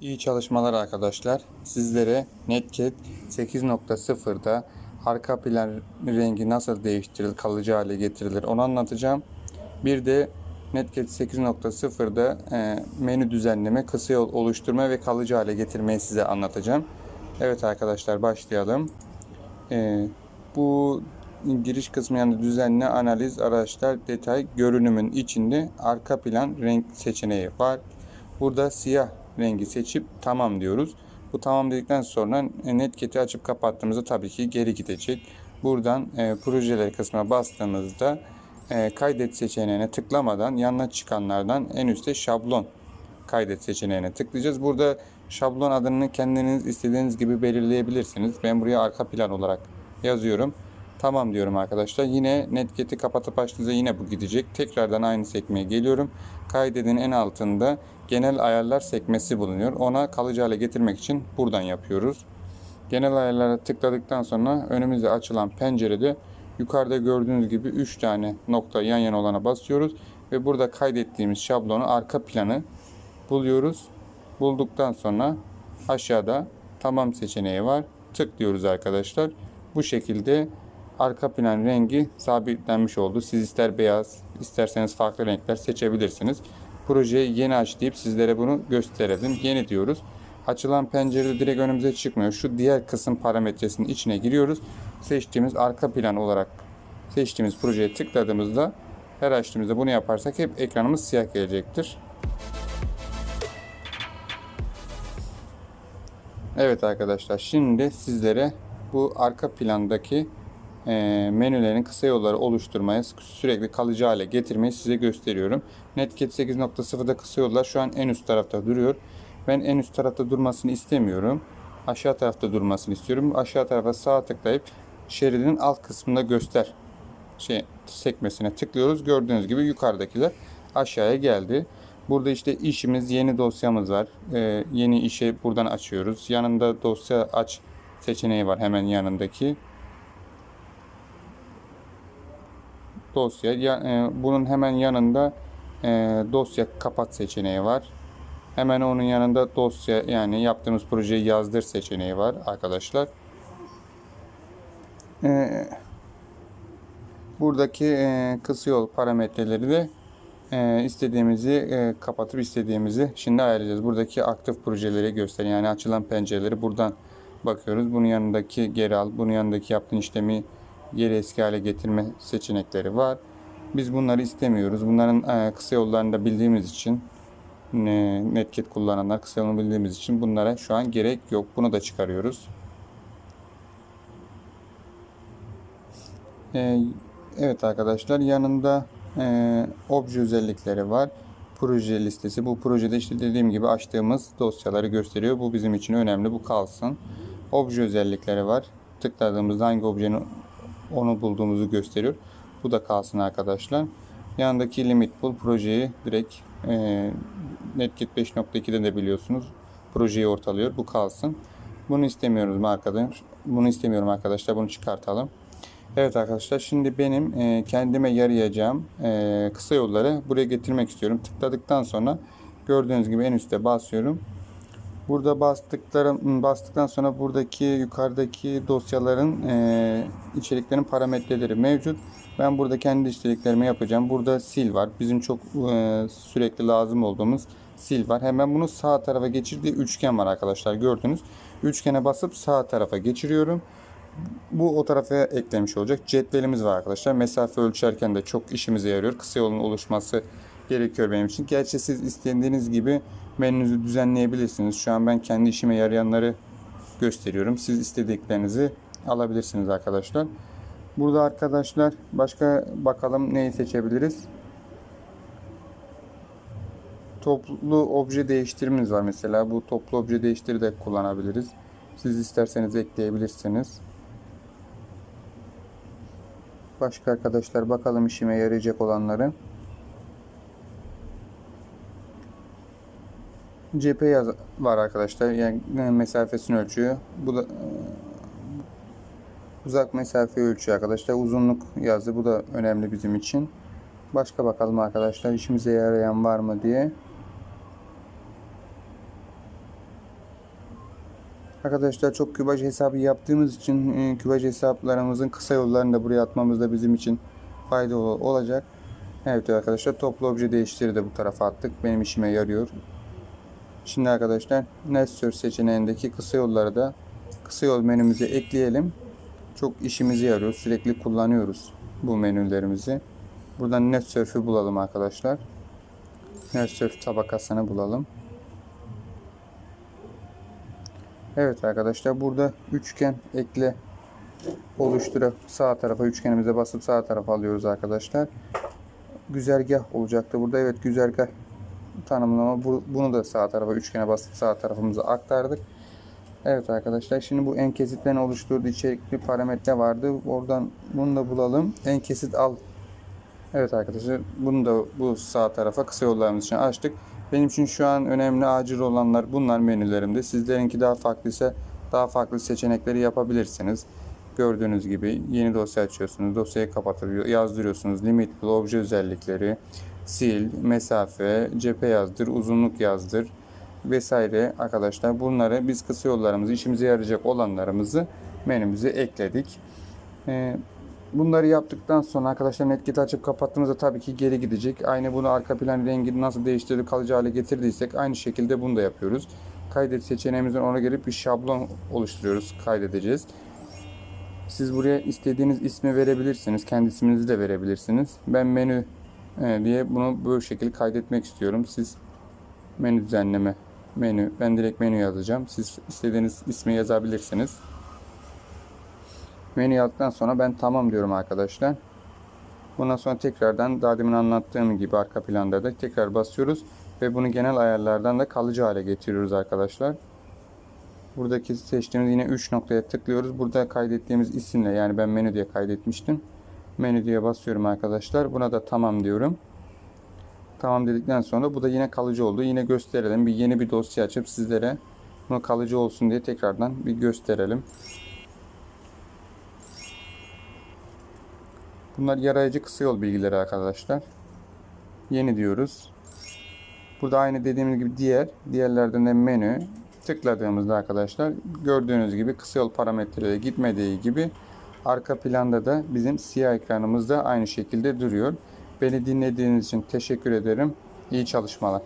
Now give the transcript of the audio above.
İyi çalışmalar arkadaşlar. Sizlere Netcat 8.0'da arka plan rengi nasıl değiştirilir, kalıcı hale getirilir onu anlatacağım. Bir de Netcat 8.0'da e, menü düzenleme, kısa yol oluşturma ve kalıcı hale getirmeyi size anlatacağım. Evet arkadaşlar başlayalım. E, bu giriş kısmı yani düzenle, analiz, araçlar, detay, görünümün içinde arka plan renk seçeneği var. Burada siyah rengi seçip tamam diyoruz. Bu tamam dedikten sonra Netcat'i açıp kapattığımızda tabii ki geri gidecek. Buradan e, projeler kısmına bastığımızda e, kaydet seçeneğine tıklamadan yanına çıkanlardan en üstte şablon kaydet seçeneğine tıklayacağız. Burada şablon adını kendiniz istediğiniz gibi belirleyebilirsiniz. Ben buraya arka plan olarak yazıyorum. Tamam diyorum arkadaşlar. Yine Netcat'i kapatıp açtığınızda yine bu gidecek. Tekrardan aynı sekmeye geliyorum. Kaydedin en altında genel ayarlar sekmesi bulunuyor. Ona kalıcı hale getirmek için buradan yapıyoruz. Genel ayarlara tıkladıktan sonra önümüzde açılan pencerede yukarıda gördüğünüz gibi 3 tane nokta yan yana olana basıyoruz. Ve burada kaydettiğimiz şablonu arka planı buluyoruz. Bulduktan sonra aşağıda tamam seçeneği var. Tıklıyoruz arkadaşlar. Bu şekilde arka plan rengi sabitlenmiş oldu. Siz ister beyaz, isterseniz farklı renkler seçebilirsiniz. Projeyi yeni aç deyip sizlere bunu gösterelim. Yeni diyoruz. Açılan pencerede direkt önümüze çıkmıyor. Şu diğer kısım parametresinin içine giriyoruz. Seçtiğimiz arka plan olarak seçtiğimiz projeye tıkladığımızda her açtığımızda bunu yaparsak hep ekranımız siyah gelecektir. Evet arkadaşlar şimdi sizlere bu arka plandaki menülerin kısa yolları oluşturmayı sürekli kalıcı hale getirmeyi size gösteriyorum. Netcat 8.0'da kısa yollar şu an en üst tarafta duruyor. Ben en üst tarafta durmasını istemiyorum. Aşağı tarafta durmasını istiyorum. Aşağı tarafa sağ tıklayıp şeridin alt kısmında göster şey sekmesine tıklıyoruz. Gördüğünüz gibi yukarıdakiler aşağıya geldi. Burada işte işimiz, yeni dosyamız var. Ee, yeni işe buradan açıyoruz. Yanında dosya aç seçeneği var hemen yanındaki. Dosya. Ya, e, bunun hemen yanında e, dosya kapat seçeneği var. Hemen onun yanında dosya yani yaptığımız projeyi yazdır seçeneği var arkadaşlar. E, buradaki e, kısa yol parametreleri de e, istediğimizi e, kapatıp istediğimizi şimdi ayarlayacağız. Buradaki aktif projeleri göster yani açılan pencereleri buradan bakıyoruz. Bunun yanındaki geri al, bunun yanındaki yaptığın işlemi geri eski hale getirme seçenekleri var. Biz bunları istemiyoruz. Bunların e, kısa yollarını da bildiğimiz için Netcat kullananlar kısa yolunu bildiğimiz için bunlara şu an gerek yok. Bunu da çıkarıyoruz. E, evet arkadaşlar yanında e, obje özellikleri var. Proje listesi. Bu projede işte dediğim gibi açtığımız dosyaları gösteriyor. Bu bizim için önemli. Bu kalsın. Obje özellikleri var. Tıkladığımızda hangi objenin onu bulduğumuzu gösteriyor. Bu da kalsın arkadaşlar. Yanındaki limit bul projeyi direkt e, Netcat 5.2'de de biliyorsunuz. Projeyi ortalıyor. Bu kalsın. Bunu istemiyoruz arkadaşlar? Bunu istemiyorum arkadaşlar. Bunu çıkartalım. Evet arkadaşlar şimdi benim e, kendime yarayacağım e, kısa yolları buraya getirmek istiyorum. Tıkladıktan sonra gördüğünüz gibi en üstte basıyorum. Burada bastıklarım bastıktan sonra buradaki yukarıdaki dosyaların e, içeriklerin parametreleri mevcut. Ben burada kendi içeriklerimi yapacağım. Burada sil var. Bizim çok e, sürekli lazım olduğumuz sil var. Hemen bunu sağ tarafa geçirdiği üçgen var arkadaşlar gördünüz. Üçgene basıp sağ tarafa geçiriyorum. Bu o tarafa eklemiş olacak. Cetvelimiz var arkadaşlar. Mesafe ölçerken de çok işimize yarıyor. Kısa yolun oluşması gerekiyor benim için. Gerçi siz istediğiniz gibi menünüzü düzenleyebilirsiniz. Şu an ben kendi işime yarayanları gösteriyorum. Siz istediklerinizi alabilirsiniz arkadaşlar. Burada arkadaşlar başka bakalım neyi seçebiliriz. Toplu obje değiştirimiz var mesela. Bu toplu obje değiştiri de kullanabiliriz. Siz isterseniz ekleyebilirsiniz. Başka arkadaşlar bakalım işime yarayacak olanları. Cephe yaz var arkadaşlar. Yani mesafesini ölçüyor. Bu da e, uzak mesafe ölçüyor arkadaşlar. Uzunluk yazdı. Bu da önemli bizim için. Başka bakalım arkadaşlar işimize yarayan var mı diye. Arkadaşlar çok kübaj hesabı yaptığımız için e, kübaj hesaplarımızın kısa yollarını da buraya atmamız da bizim için faydalı olacak. Evet arkadaşlar toplu obje değiştiri de bu tarafa attık. Benim işime yarıyor. Şimdi arkadaşlar Netsur seçeneğindeki kısa yolları da kısa yol menümüze ekleyelim. Çok işimize yarıyor. Sürekli kullanıyoruz bu menülerimizi. Buradan Netsurf'ü bulalım arkadaşlar. Netsurf tabakasını bulalım. Evet arkadaşlar burada üçgen ekle oluşturup sağ tarafa üçgenimize basıp sağ tarafa alıyoruz arkadaşlar. Güzergah olacaktı burada. Evet güzergah tanımlama Bu- bunu da sağ tarafa üçgene basıp sağ tarafımıza aktardık. Evet arkadaşlar şimdi bu en kesitlerin oluşturduğu içerikli parametre vardı. Oradan bunu da bulalım. En kesit al. Evet arkadaşlar bunu da bu sağ tarafa kısa yollarımız için açtık. Benim için şu an önemli acil olanlar bunlar menülerimde. Sizlerinki daha farklıysa daha farklı seçenekleri yapabilirsiniz. Gördüğünüz gibi yeni dosya açıyorsunuz. Dosyayı kapatır, yazdırıyorsunuz. Limit, obje özellikleri, sil, mesafe, cephe yazdır, uzunluk yazdır vesaire arkadaşlar. Bunları biz kısa yollarımızı, işimize yarayacak olanlarımızı menümüze ekledik. Ee, Bunları yaptıktan sonra arkadaşlar Netkit açıp kapattığımızda tabii ki geri gidecek. Aynı bunu arka plan rengini nasıl değiştirdik kalıcı hale getirdiysek aynı şekilde bunu da yapıyoruz. Kaydet seçeneğimizden ona gelip bir şablon oluşturuyoruz. Kaydedeceğiz. Siz buraya istediğiniz ismi verebilirsiniz. Kendi isminizi de verebilirsiniz. Ben menü diye bunu bu şekilde kaydetmek istiyorum. Siz menü düzenleme menü. Ben direkt menü yazacağım. Siz istediğiniz ismi yazabilirsiniz. Menü yazdıktan sonra ben tamam diyorum arkadaşlar. Bundan sonra tekrardan daha demin anlattığım gibi arka planda da tekrar basıyoruz. Ve bunu genel ayarlardan da kalıcı hale getiriyoruz arkadaşlar. Buradaki seçtiğimiz yine 3 noktaya tıklıyoruz. Burada kaydettiğimiz isimle yani ben menü diye kaydetmiştim. Menü diye basıyorum arkadaşlar. Buna da tamam diyorum. Tamam dedikten sonra bu da yine kalıcı oldu. Yine gösterelim. Bir yeni bir dosya açıp sizlere bunu kalıcı olsun diye tekrardan bir gösterelim. Bunlar yarayıcı kısa yol bilgileri arkadaşlar. Yeni diyoruz. Burada aynı dediğimiz gibi diğer, diğerlerden de menü tıkladığımızda arkadaşlar gördüğünüz gibi kısa yol parametreleri gitmediği gibi arka planda da bizim siyah ekranımızda aynı şekilde duruyor. Beni dinlediğiniz için teşekkür ederim. İyi çalışmalar.